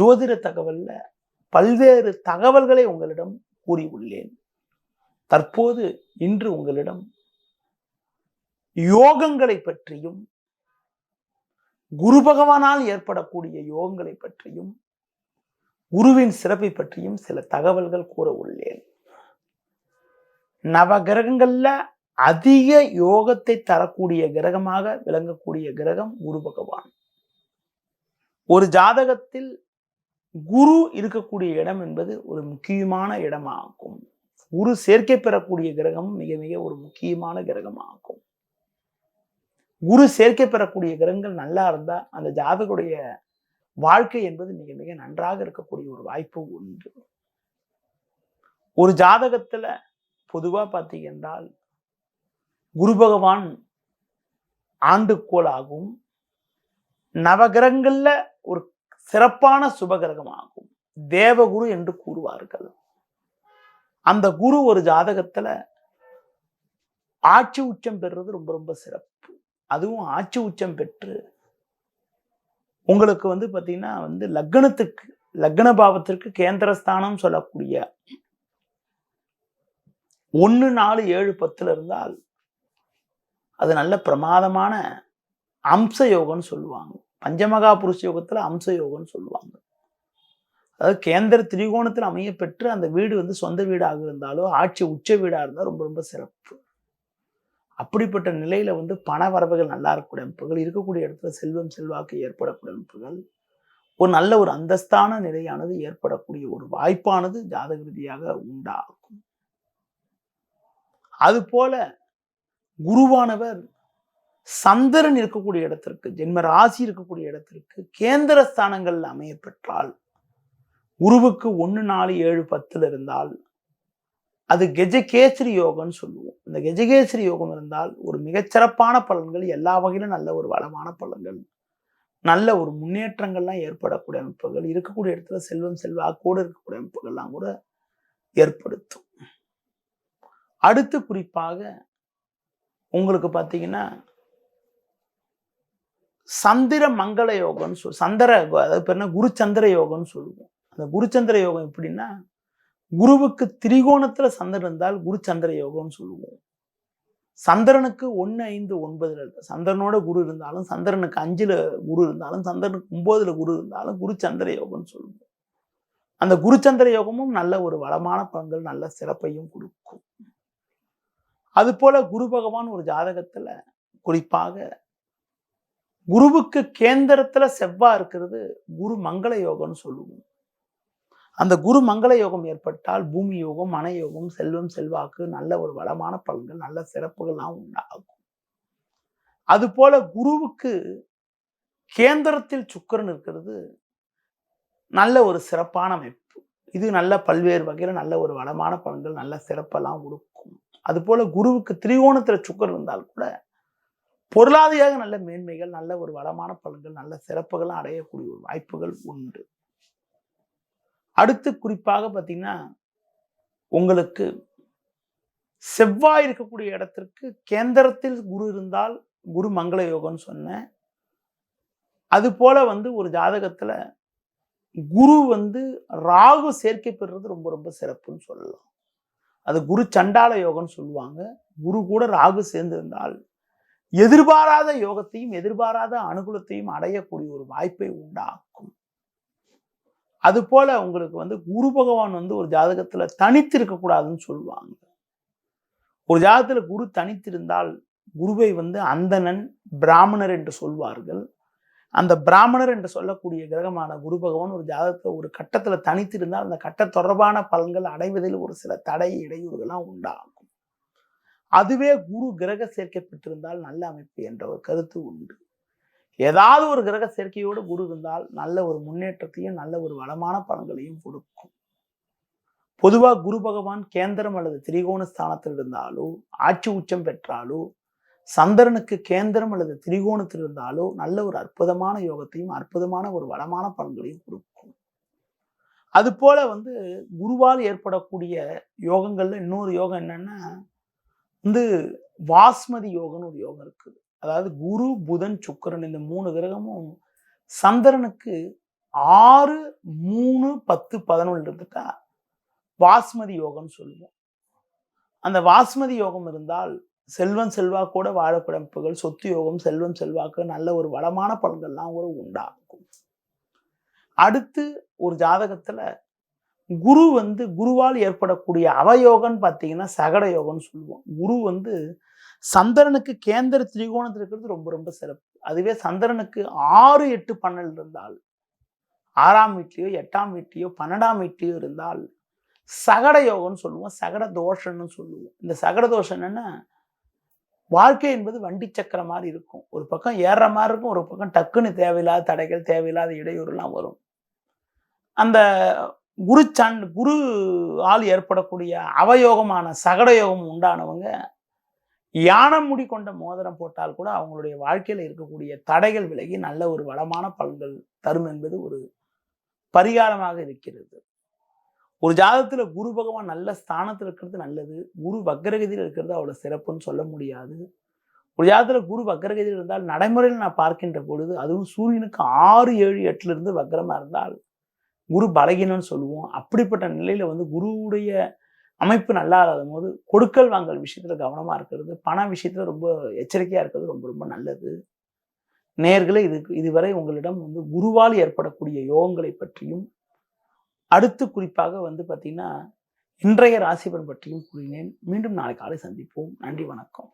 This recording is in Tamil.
ஜோதிட தகவல்ல பல்வேறு தகவல்களை உங்களிடம் கூறியுள்ளேன். தற்போது இன்று உங்களிடம் யோகங்களை பற்றியும் குரு பகவானால் ஏற்படக்கூடிய யோகங்களை பற்றியும் குருவின் சிறப்பை பற்றியும் சில தகவல்கள் கூற உள்ளேன். நவ கிரகங்கள்ல அதிக யோகத்தை தரக்கூடிய கிரகமாக விளங்கக்கூடிய கிரகம் குரு பகவான். ஒரு ஜாதகத்தில் குரு இருக்கக்கூடிய இடம் என்பது ஒரு முக்கியமான இடமாகும். குரு சேர்க்கை பெறக்கூடிய கிரகம் மிக மிக ஒரு முக்கியமான கிரகமாகும். குரு சேர்க்கை பெறக்கூடிய கிரகங்கள் நல்லா இருந்தா அந்த ஜாதகருடைய வாழ்க்கை என்பது மிக மிக நன்றாக இருக்கக்கூடிய ஒரு வாய்ப்பு உண்டு. ஒரு ஜாதகத்துல பொதுவா பார்த்தீங்க என்றால் குரு பகவான் ஆண்டுக்கோள் ஆகும். நவகிரகங்கள்ல ஒரு சிறப்பான சுபகிரகமாகும். தேவகுரு என்று கூறுவார்கள். அந்த குரு ஒரு ஜாதகத்துல ஆட்சி உச்சம் பெறுறது ரொம்ப ரொம்ப சிறப்பு. அதுவும் ஆட்சி உச்சம் பெற்று உங்களுக்கு வந்து பார்த்தீங்கன்னா வந்து லக்னத்துக்கு லக்ன பாவத்திற்கு கேந்திரஸ்தானம் சொல்லக்கூடிய ஒன்று நாலு ஏழு பத்துல இருந்தால் அது நல்ல பிரமாதமான அம்ச யோகம்னு சொல்லுவாங்க. பஞ்சமகா புருஷ யோகத்தில் அம்ச யோகம்னு சொல்லுவாங்க. அதாவது கேந்திர திரிகோணத்தில் அமைய பெற்று அந்த வீடு வந்து சொந்த வீடாக இருந்தாலோ ஆட்சி உச்ச வீடாக இருந்தால் ரொம்ப ரொம்ப சிறப்பு. அப்படிப்பட்ட நிலையில வந்து பண வரவுகள் நல்லா இருக்கக்கூடிய அமைப்புகள் இருக்கக்கூடிய இடத்துல செல்வம் செல்வாக்கு ஏற்படக்கூடிய அமைப்புகள் ஒரு நல்ல ஒரு அந்தஸ்தான நிலையானது ஏற்படக்கூடிய ஒரு வாய்ப்பானது ஜாதக ரீதியாக உண்டாகும். அதுபோல குருவானவர் சந்திரன் இருக்கக்கூடிய இடத்திற்கு ஜென்ம ராசி இருக்கக்கூடிய இடத்திற்கு கேந்திர ஸ்தானங்கள் அமைய பெற்றால் உருவுக்கு ஒன்று நாலு ஏழு பத்தில் இருந்தால் அது கெஜகேசரி யோகம்னு சொல்லுவோம். இந்த கெஜகேசரி யோகம் இருந்தால் ஒரு மிகச்சிறப்பான பலன்கள் எல்லா வகையிலும் நல்ல ஒரு வளமான பலன்கள் நல்ல ஒரு முன்னேற்றங்கள்லாம் ஏற்படக்கூடிய அமைப்புகள் இருக்கக்கூடிய இடத்துல செல்வம் செல்வாக்கோடு இருக்கக்கூடிய அமைப்புகள்லாம் கூட ஏற்படுத்தும். அடுத்து குறிப்பாக உங்களுக்கு பார்த்தீங்கன்னா சந்திர மங்கள யோகம்னு சொல் சந்திர அதாவது பேர் என்ன? குருச்சந்திர யோகம்னு சொல்லுவோம். அந்த குருச்சந்திர யோகம் எப்படின்னா குருவுக்கு திரிகோணத்தில் சந்திரன் இருந்தால் குருச்சந்திர யோகம்னு சொல்லுவோம். சந்திரனுக்கு ஒன்று ஐந்து ஒன்பதுல இருக்கு. சந்திரனோட குரு இருந்தாலும் சந்திரனுக்கு அஞ்சில் குரு இருந்தாலும் சந்திரனுக்கு ஒம்போதில் குரு இருந்தாலும் குருச்சந்திர யோகம்னு சொல்லுவோம். அந்த குருச்சந்திர யோகமும் நல்ல ஒரு வளமான பலன்கள் நல்ல சிறப்பையும் கொடுக்கும். அதுபோல் குரு பகவான் ஒரு ஜாதகத்தில் குறிப்பாக குருவுக்கு கேந்திரத்துல செவ்வாய் இருக்கிறது குரு மங்கள யோகம்னு சொல்லுவோம். அந்த குரு மங்கள யோகம் ஏற்பட்டால் பூமி யோகம் மன யோகம் செல்வம் செல்வாக்கு நல்ல ஒரு வளமான பலன்கள் நல்ல சிறப்புகள்லாம் உண்டாகும். அதுபோல குருவுக்கு கேந்திரத்தில் சுக்கரன் இருக்கிறது நல்ல ஒரு சிறப்பான அமைப்பு. இது நல்ல பல்வேறு வகையில் நல்ல ஒரு வளமான பலன்கள் நல்ல சிறப்பெல்லாம் கொடுக்கும். அது போல குருவுக்கு திரிகோணத்தில் சுக்கரன் இருந்தால் கூட பொருளாதார நல்ல மேன்மைகள் நல்ல ஒரு வளமான பலன்கள் நல்ல சிறப்புகள்லாம் அடையக்கூடிய ஒரு வாய்ப்புகள் உண்டு. அடுத்து குறிப்பாக பார்த்தீங்கன்னா உங்களுக்கு செவ்வாய் இருக்கக்கூடிய இடத்திற்கு கேந்திரத்தில் குரு இருந்தால் குரு மங்கள யோகம்னு சொன்னேன். அது போல வந்து ஒரு ஜாதகத்தில் குரு வந்து ராகு சேர்க்கை பெறுறது ரொம்ப ரொம்ப சிறப்புன்னு சொல்லலாம். அது குரு சண்டால யோகம்னு சொல்லுவாங்க. குரு கூட ராகு சேர்ந்திருந்தால் எதிர்பாராத யோகத்தையும் எதிர்பாராத அனுகூலத்தையும் அடையக்கூடிய ஒரு வாய்ப்பை உண்டாக்கும். அது போல உங்களுக்கு வந்து குரு பகவான் வந்து ஒரு ஜாதகத்துல தனித்து இருக்கக்கூடாதுன்னு சொல்லுவாங்க. ஒரு ஜாதகத்துல குரு தனித்திருந்தால் குருவை வந்து அந்தணன் பிராமணர் என்று சொல்வார்கள். அந்த பிராமணர் என்று சொல்லக்கூடிய கிரகமான குரு பகவான் ஒரு ஜாதகத்தில் ஒரு கட்டத்தில் தனித்திருந்தால் அந்த கட்ட தொடர்பான பலன்கள் அடைவதில் ஒரு சில தடை இடையூறுகள்லாம் உண்டாகும். அதுவே குரு கிரக சேர்க்கை பெற்றிருந்தால் நல்ல அமைப்பு என்ற ஒரு கருத்து உண்டு. ஏதாவது ஒரு கிரக சேர்க்கையோடு குரு இருந்தால் நல்ல ஒரு முன்னேற்றத்தையும் நல்ல ஒரு வளமான பலன்களையும் கொடுக்கும். பொதுவாக குரு பகவான் கேந்திரம் அல்லது திரிகோண ஸ்தானத்தில் இருந்தாலோ ஆட்சி உச்சம் பெற்றாலோ சந்திரனுக்கு கேந்திரம் அல்லது திரிகோணத்தில் இருந்தாலோ நல்ல ஒரு அற்புதமான யோகத்தையும் அற்புதமான ஒரு வளமான பலன்களையும் கொடுக்கும். அதுபோல வந்து குருவால் ஏற்படக்கூடிய யோகங்கள்ல இன்னொரு யோகம் என்னன்னா வந்து வாஸ்மதி யோகம்னு ஒரு யோகம் இருக்குது. அதாவது குரு புதன் சுக்கரன் இந்த மூணு கிரகமும் சந்திரனுக்கு ஆறு மூணு பத்து பதினொன்று இருந்துட்டா வாஸ்மதி யோகம்னு சொல்லுவோம். அந்த வாஸ்மதி யோகம் இருந்தால் செல்வம் செல்வாக்கோட வாழப்பிழப்புகள் சொத்து யோகம் செல்வம் செல்வாக்கு நல்ல ஒரு வளமான பலன்கள்லாம் ஒரு உண்டாகும். அடுத்து ஒரு ஜாதகத்துல குரு வந்து குருவால் ஏற்படக்கூடிய அவயோகம்னு பார்த்தீங்கன்னா சகட யோகம்னு சொல்லுவோம். குரு வந்து சந்திரனுக்கு கேந்திர திரிகோணத்தில் இருக்கிறது ரொம்ப ரொம்ப சிறப்பு. அதுவே சந்திரனுக்கு ஆறு எட்டு பன்னல் இருந்தால் ஆறாம் வீட்லேயோ எட்டாம் வீட்லேயோ பன்னெண்டாம் வீட்லேயோ இருந்தால் சகட யோகம்னு சொல்லுவோம். சகட தோஷம்னு சொல்லுவோம். இந்த சகட தோஷம் என்னென்னா வாழ்க்கை என்பது வண்டி சக்கரம் மாதிரி இருக்கும். ஒரு பக்கம் ஏறுற மாதிரி இருக்கும் ஒரு பக்கம் டக்குன்னு தேவையில்லாத தடைகள் தேவையில்லாத இடையூறுலாம் வரும். அந்த குரு சண் குரு ஆல் ஏற்படக்கூடிய அவயோகமான சகட யோகம் உண்டானவங்க யானை முடி கொண்ட மோதிரம் போட்டால் கூட அவங்களுடைய வாழ்க்கையில இருக்கக்கூடிய தடைகள் விலகி நல்ல ஒரு வளமான பலன்கள் தரும் என்பது ஒரு பரிகாரமாக இருக்கிறது. ஒரு ஜாதகத்தில் குரு பகவான் நல்ல ஸ்தானத்தில் இருக்கிறது நல்லது குரு வக்கரகதியில் இருக்கிறது அவ்வளவு சிறப்புன்னு சொல்ல முடியாது. ஒரு ஜாதகத்தில் குரு வக்கரகதியில் இருந்தால் நடைமுறையில் நான் பார்க்கின்ற பொழுது அதுவும் சூரியனுக்கு ஆறு ஏழு எட்டுல இருந்து இருந்தால் குரு பலகீனம்னு சொல்லுவோம். அப்படிப்பட்ட நிலையில வந்து குருவுடைய அமைப்பு நல்லா இல்லாத போது கொடுக்கல் வாங்கல் விஷயத்துல கவனமா இருக்கிறது பண விஷயத்துல ரொம்ப எச்சரிக்கையா இருக்கிறது ரொம்ப ரொம்ப நல்லது. நேர்களை இதுக்கு இதுவரை உங்களிடம் வந்து குருவால் ஏற்படக்கூடிய யோகங்களை பற்றியும் அடுத்து குறிப்பாக வந்து பார்த்தீங்கன்னா இன்றைய ராசிபலன் பற்றியும் கூறினேன். மீண்டும் நாளை காலை சந்திப்போம். நன்றி வணக்கம்.